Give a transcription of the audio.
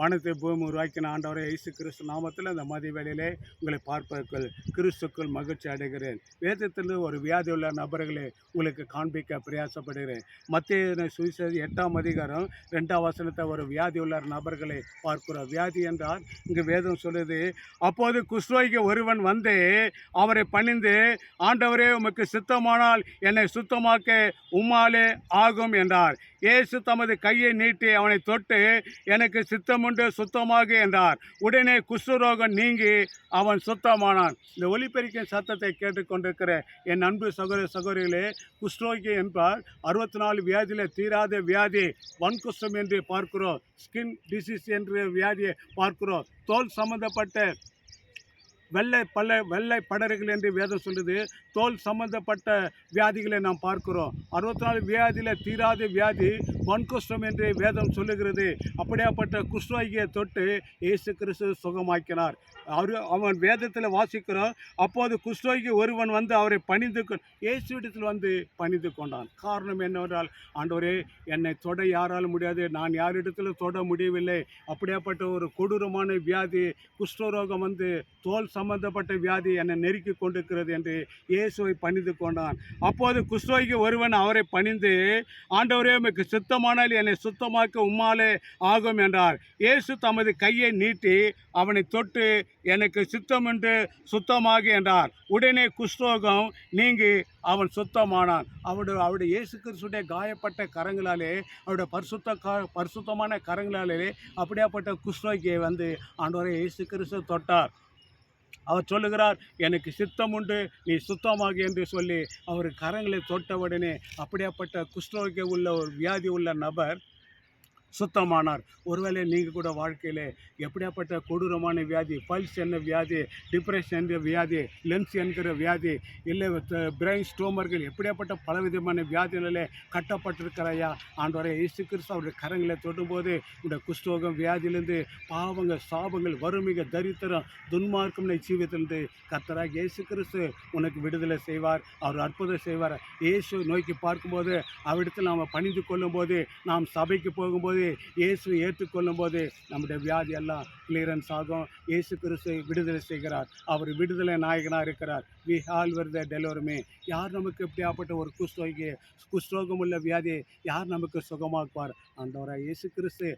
வானத்தை பூமி உருவாக்கின ஆண்டவரை இயேசு கிறிஸ்து நாமத்தில் இந்த மதிய வேலையிலே உங்களை பார்ப்பதற்குள் கிறிஸ்துக்குள் மகிழ்ச்சி அடைகிறேன். வேதத்தில் ஒரு வியாதி உள்ள நபர்களை உங்களுக்கு காண்பிக்க பிரயாசப்படுகிறேன். மத்திய சுவிசேஷ எட்டாம் அதிகாரம் ரெண்டாம் வசனத்தை ஒரு வியாதி உள்ள நபர்களை பார்க்கிறோம். வியாதி என்றால் இங்கு வேதம் சொல்லுது அப்போது குஸ்ரோய்க்கு ஒருவன் வந்து அவரை பணிந்து ஆண்டவரே உமக்கு சித்தமானால் என்னை சுத்தமாக்க உம்மாலே ஆகும் என்றார். இயேசு தமது கையை நீட்டி அவனை தொட்டு எனக்கு சித்தம் கொண்டு சுத்தமாக என்றார். உடனே குஷ்டரோகம் நீங்கி அவன் சுத்தமானான். இந்த ஒலிபெருக்கின் சத்தத்தை கேட்டுக்கொண்டிருக்கிற என் அன்பு சகோதர சகோதரிகளே குஷ்டரோகி என்பார். அறுபத்தி நாலு வியாதியில் தீராத வியாதி வன்குஷம் என்று பார்க்கிறோம். ஸ்கின் டிசீஸ் என்ற வியாதியை பார்க்கிறோம். தோல் சம்பந்தப்பட்ட வெள்ளை பல வெள்ளை படர்கள் என்று வேதம் சொல்லுது. தோல் சம்பந்தப்பட்ட வியாதிகளை நாம் பார்க்கிறோம். அறுபத்தி நாலு வியாதியில் தீராத வியாதி வன்குஷ்டம் என்று வேதம் சொல்லுகிறது. அப்படியாப்பட்ட குஷ்டரோகியை தொட்டு இயேசு கிறிஸ்து சுகமாக்கினார். அவர் அவன் வேதத்தில் வாசிக்கிறோம். அப்போது குஷ்டரோகி ஒருவன் வந்து அவரை பணிந்து இயேசு இயேசுவிடத்தில் வந்து பணிந்து கொண்டான். காரணம் என்னவென்றால் ஆண்டவரே என்னை தொட யாரால் முடியாது. நான் யாரிடத்தில் தொட முடியவில்லை? அப்படியாப்பட்ட ஒரு கொடூரமான வியாதி குஷ்டரோகம் வந்து தோல் சம்பந்தப்பட்ட வியாதி என்னை நெருக்கி கொண்டிருக்கிறது என்று இயேசுவை பணிந்து கொண்டான். அப்போது குஷ்டரோகி ஒருவன் அவரை பணிந்து ஆண்டவரே உமக்கு சுத்தமானால் என்னை சுத்தமாக்க உம்மாலே ஆகும் என்றார். இயேசு தமது கையை நீட்டி அவனை தொட்டு எனக்கு சித்தம் என்று சுத்தமாக என்றார். உடனே குஷ்டரோகம் நீங்கி அவன் சுத்தமானான். அவருடைய அவருடைய இயேசு கிறிஸ்துடைய காயப்பட்ட கரங்களாலே அவருடைய பரிசுத்த க பரிசுத்தமான கரங்களாலே அப்படியாப்பட்ட குஷ்டரோகியை வந்து ஆண்டவரை இயேசு கிறிஸ்து தொட்டார். அவர் சொல்லுகிறார் எனக்கு சித்தம் உண்டு நீ சுத்தமாக என்று சொல்லி அவர் கரங்களை தொட்டவுடனே அப்படியாப்பட்ட குஷ்டரோகி உள்ள ஒரு வியாதி உள்ள நபர் சுத்தமானார். ஒருவேளை நீங்கள் கூட வாழ்க்கையில் எப்படியாப்பட்ட கொடூரமான வியாதி பல்ஸ் என்ன வியாதி டிப்ரெஷன் என்ற வியாதி லென்ஸ் என்கிற வியாதி இல்லை பிரெயின் ஸ்டோமர்கள் எப்படியாப்பட்ட பலவிதமான வியாதிகளில் கட்டப்பட்டிருக்கிறாயா? ஆண்டோரை இயேசு கிறிஸ்து அவருடைய கரங்களை தொடும்போது இந்த குஷ்டோகம் வியாதியிலிருந்து பாவங்கள் சாபங்கள் வறுமைகள் தரித்திரம் துன்மார்க்கம் ஜீவித்திலிருந்து கத்தராக இயேசு கிறிஸ்து உனக்கு விடுதலை செய்வார் அவர் அற்புதம் செய்வார். இயேசு நோக்கி பார்க்கும்போது அவரிடத்தில் நாம் பணிந்து கொள்ளும்போது நாம் சபைக்கு போகும்போது இயேசு ஏற்றுக்கொள்ளும் போது நம்முடைய வியாதி எல்லாம் கிளியரன்ஸ் ஆகும். இயேசு கிறிஸ்து விடுதலை செய்கிறார். அவர் விடுதலை நாயகனாக இருக்கிறார். வி ஆல் வர் த டெலோருமே யார் நமக்கு எப்படியாப்பட்ட ஒரு குஷ்டோகி குஷ்டோகம் உள்ள வியாதியை யார் நமக்கு சுகமாக்குவார்? ஆண்டவராக இயேசு கிறிஸ்து.